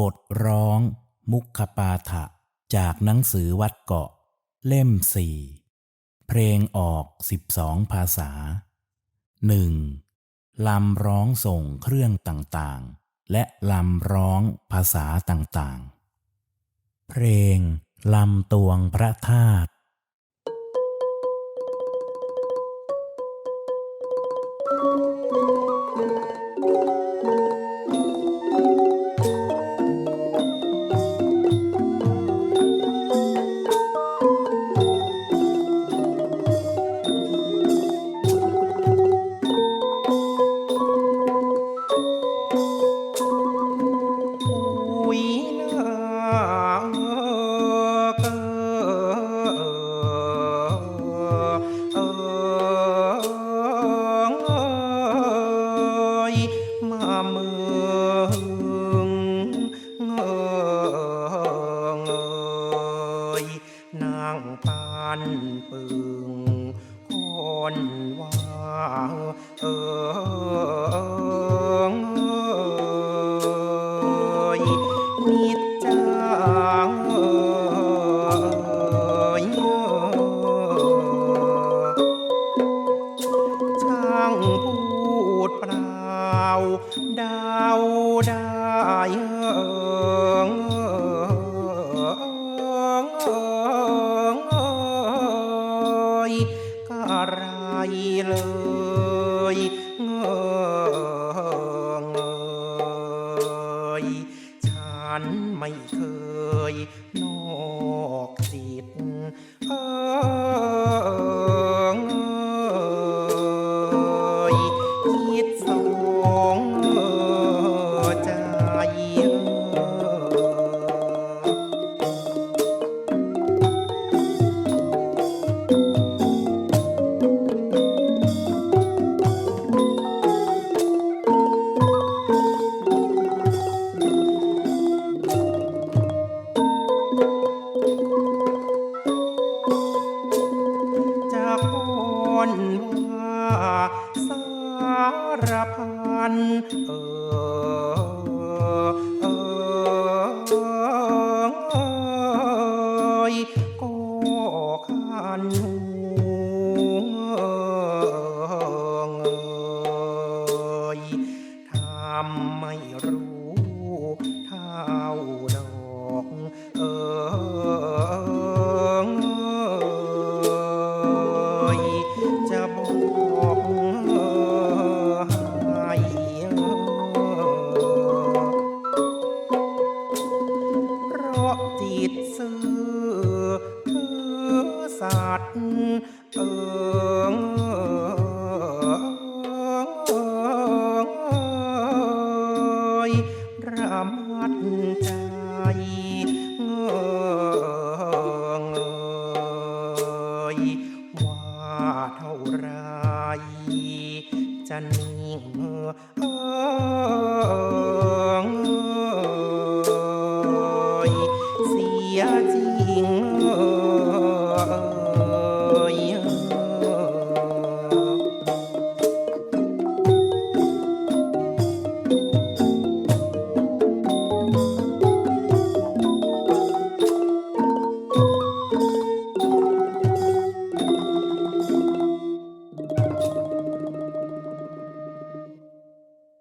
บทร้อง มุขปาฐะจากหนังสือวัดเกาะ เล่มสี่เพลงออกสิบสองภาษาหนึ่งลำร้องส่งเครื่องต่างๆ และลำร้องภาษาต่างๆ เพลงลำตวงพระธาตุ คนว่าเออนิจจังเอยช่างพูดเปล่าดาวได้เอออย อะไรเลยเงยฉันไม่เคยนอกจิตเออ พ้นว่าสารพันเออเออเอยก็ขันหูเอยทำไม่รู้ สัตว์เออระมัดใจเงยว่าเท่าไรจะนิ่งเอย